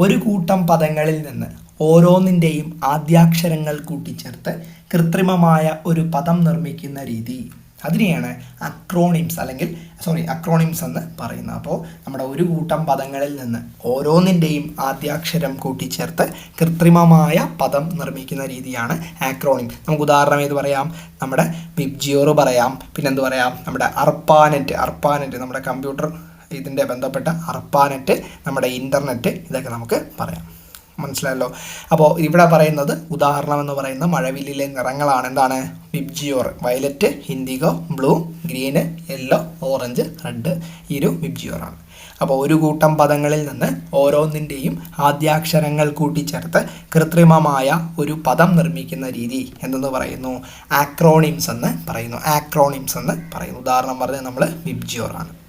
ഒരു കൂട്ടം പദങ്ങളിൽ നിന്ന് ഓരോന്നിന്റെയും ആദ്യാക്ഷരങ്ങൾ കൂട്ടിച്ചേർത്ത് കൃത്രിമമായ ഒരു പദം നിർമ്മിക്കുന്ന രീതി. അതിനെയാണ് അക്രോണിംസ് അല്ലെങ്കിൽ സോറി അക്രോണിംസ് എന്ന് പറയുന്നത്. അപ്പോൾ നമ്മുടെ ഒരു കൂട്ടം പദങ്ങളിൽ നിന്ന് ഓരോന്നിന്റെയും ആദ്യാക്ഷരം കൂട്ടിച്ചേർത്ത് കൃത്രിമമായ പദം നിർമ്മിക്കുന്ന രീതിയാണ് ആക്രോണിം നമുക്ക് ഉദാഹരണം ഏത് പറയാം? നമ്മുടെ വിബ്ജിയോറ് പറയാം. പിന്നെന്ത് പറയാം? നമ്മുടെ അർപ്പാനറ്റ് അർപ്പാനറ്റ് നമ്മുടെ കമ്പ്യൂട്ടർ ഇതിന്റെ ബന്ധപ്പെട്ട അർപ്പാനെറ്റ് നമ്മുടെ ഇന്റർനെറ്റ് ഇതൊക്കെ നമുക്ക് പറയാം. മനസ്സിലായല്ലോ? അപ്പോൾ ഇവിടെ പറയുന്നത് ഉദാഹരണം എന്ന് പറയുന്ന മഴവില്ലിലെ നിറങ്ങളാണ്. എന്താണ്? VIBGYOR violet indigo blue green yellow orange red ഈ ഒരു വിബ്ജിയോറാണ് അപ്പോൾ ഒരു കൂട്ടം പദങ്ങളിൽ നിന്ന് ഓരോന്നിന്റെയും ആദ്യാക്ഷരങ്ങൾ കൂട്ടിച്ചേർത്ത് കൃത്രിമമായ ഒരു പദം നിർമ്മിക്കുന്ന രീതി എന്തെന്ന് പറയുന്നു? ആക്രോണിംസ് എന്ന് പറയുന്നു. ആക്രോണിംസ് എന്ന് പറയുന്നു. ഉദാഹരണം പറഞ്ഞാൽ നമ്മൾ വിബ്ജിയോറാണ്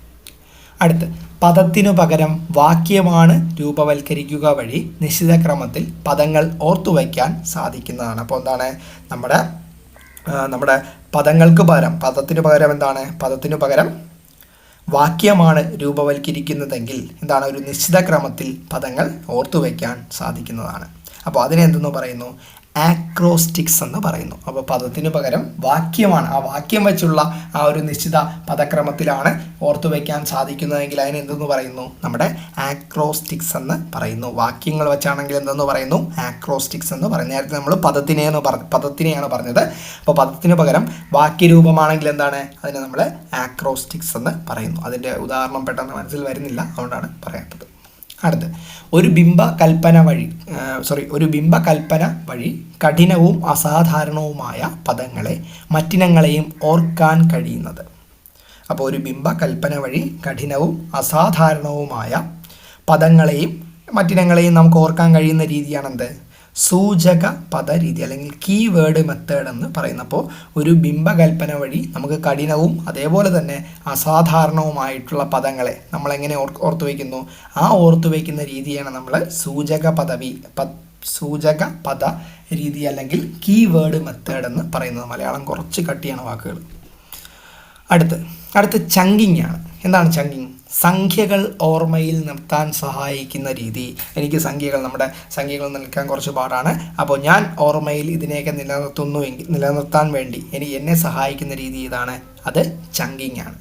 അടുത്ത് പദത്തിനു പകരം വാക്യമാണ് രൂപവൽക്കരിക്കുക വഴി നിശ്ചിത ക്രമത്തിൽ പദങ്ങൾ ഓർത്തുവയ്ക്കാൻ സാധിക്കുന്നതാണ്. അപ്പോൾ എന്താണ്? നമ്മുടെ നമ്മുടെ പദങ്ങൾക്ക് പകരം പദത്തിനു പകരം എന്താണ്? പദത്തിനു പകരം വാക്യമാണ് രൂപവൽക്കരിക്കുന്നതെങ്കിൽ എന്താണ്? ഒരു നിശ്ചിത ക്രമത്തിൽ പദങ്ങൾ ഓർത്തുവയ്ക്കാൻ സാധിക്കുന്നതാണ്. അപ്പോൾ അതിനെന്തെന്ന് പറയുന്നു? ആക്രോസ്റ്റിക്സ് എന്ന് പറയുന്നു. അപ്പോൾ പദത്തിന് പകരം വാക്യമാണ്. ആ വാക്യം വെച്ചുള്ള ആ ഒരു നിശ്ചിത പദക്രമത്തിലാണ് ഓർത്തു വയ്ക്കാൻ സാധിക്കുന്നതെങ്കിൽ അതിന് എന്തെന്ന് പറയുന്നു? നമ്മുടെ ആക്രോസ്റ്റിക്സ് എന്ന് പറയുന്നു. വാക്യങ്ങൾ വെച്ചാണെങ്കിൽ എന്തെന്ന് പറയുന്നു? ആക്രോസ്റ്റിക്സ് എന്ന് പറയും നേരത്തെ നമ്മൾ പദത്തിനെയെന്ന് പറഞ്ഞ പദത്തിനെയാണ് പറഞ്ഞത്. അപ്പോൾ പദത്തിന് പകരം വാക്യരൂപമാണെങ്കിൽ എന്താണ്? അതിനെ നമ്മൾ ആക്രോസ്റ്റിക്സ് എന്ന് പറയുന്നു. അതിന്റെ ഉദാഹരണം പെട്ടെന്ന് മനസ്സിൽ വരുന്നില്ല. അതുകൊണ്ടാണ് പറയാത്തത്. അടുത്ത്. ഒരു ബിംബ കൽപ്പന വഴി സോറി ഒരു ബിംബ കൽപ്പന വഴി കഠിനവും അസാധാരണവുമായ പദങ്ങളെ മറ്റിനങ്ങളെയും ഓർക്കാൻ കഴിയുന്നത്. അപ്പോൾ ഒരു ബിംബ കൽപ്പന വഴി കഠിനവും അസാധാരണവുമായ പദങ്ങളെയും മറ്റിനങ്ങളെയും നമുക്ക് ഓർക്കാൻ കഴിയുന്ന രീതിയാണ് എന്ത് സൂചക പദരീതി അല്ലെങ്കിൽ കീ വേർഡ് മെത്തേഡ് എന്ന് പറയുന്നപ്പോൾ ഒരു ബിംബകൽപ്പന വഴി നമുക്ക് കഠിനവും അതേപോലെ തന്നെ അസാധാരണവുമായിട്ടുള്ള പദങ്ങളെ നമ്മൾ എങ്ങനെ ഓർ ഓർത്തു വയ്ക്കുന്നു? ആ ഓർത്തു വയ്ക്കുന്ന രീതിയാണ് നമ്മൾ സൂചക പദവി സൂചക പദ രീതി അല്ലെങ്കിൽ കീ വേർഡ് മെത്തേഡ് എന്ന് പറയുന്നത്. മലയാളം കുറച്ച് കട്ടിയാണ് വാക്കുകൾ അടുത്ത് അടുത്ത് ചങ്കിങ് ആണ് എന്താണ് ചങ്കിങ്? സംഖ്യകൾ ഓർമ്മയിൽ നിർത്താൻ സഹായിക്കുന്ന രീതി. എനിക്ക് സംഖ്യകൾ നമ്മുടെ സംഖ്യകൾ നിൽക്കാൻ കുറച്ച് പാടാണ്. അപ്പോൾ ഞാൻ ഓർമ്മയിൽ ഇതിനെയൊക്കെ നിലനിർത്തുന്നുവെങ്കിൽ നിലനിർത്താൻ വേണ്ടി എനിക്ക് എന്നെ സഹായിക്കുന്ന രീതി ഇതാണ്. അത് ചങ്കിങ് ആണ്.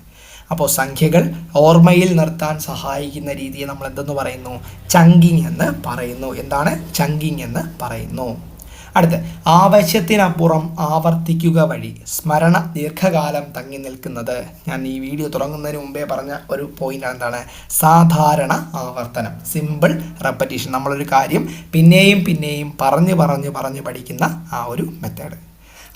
അപ്പോൾ സംഖ്യകൾ ഓർമ്മയിൽ നിർത്താൻ സഹായിക്കുന്ന രീതിയെ നമ്മൾ എന്തെന്ന് പറയുന്നു? ചങ്കിങ് എന്ന് പറയുന്നു. എന്താണ്? ചങ്കിങ് എന്ന് പറയുന്നു. അടുത്ത് ആവശ്യത്തിനപ്പുറം ആവർത്തിക്കുക വഴി സ്മരണ ദീർഘകാലം തങ്ങി നിൽക്കുന്നത്. ഞാൻ ഈ വീഡിയോ തുടങ്ങുന്നതിന് മുമ്പേ പറഞ്ഞ ഒരു പോയിന്റ് എന്താണ് സാധാരണ ആവർത്തനം. സിമ്പിൾ റെപ്പറ്റീഷൻ നമ്മളൊരു കാര്യം പിന്നെയും പിന്നെയും പറഞ്ഞ് പറഞ്ഞ് പറഞ്ഞ് പഠിക്കുന്ന ആ ഒരു മെത്തേഡ്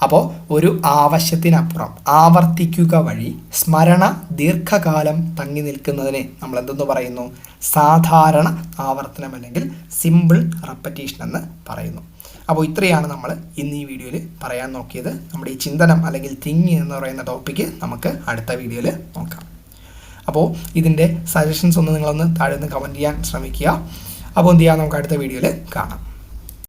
അപ്പോൾ ഒരു ആവശ്യത്തിനപ്പുറം ആവർത്തിക്കുക വഴി സ്മരണ ദീർഘകാലം തങ്ങി നിൽക്കുന്നതിനെ നമ്മൾ എന്തെന്ന് പറയുന്നു? സാധാരണ ആവർത്തനം അല്ലെങ്കിൽ സിമ്പിൾ റെപ്പറ്റീഷൻ എന്ന് പറയുന്നു. അപ്പോൾ ഇത്രയാണ് നമ്മൾ ഇന്ന് ഈ വീഡിയോയിൽ പറയാൻ നോക്കിയത്. നമ്മുടെ ഈ ചിന്തനം അല്ലെങ്കിൽ തിങ് എന്ന് പറയുന്ന ടോപ്പിക്ക് നമുക്ക് അടുത്ത വീഡിയോയിൽ നോക്കാം. അപ്പോൾ ഇതിന്റെ സജഷൻസ് ഒന്ന് നിങ്ങളൊന്ന് താഴെ നിന്ന് കമന്റ് ചെയ്യാൻ ശ്രമിക്കുക. അപ്പോൾ എന്ത് ചെയ്യാം? നമുക്ക് അടുത്ത വീഡിയോയിൽ കാണാം.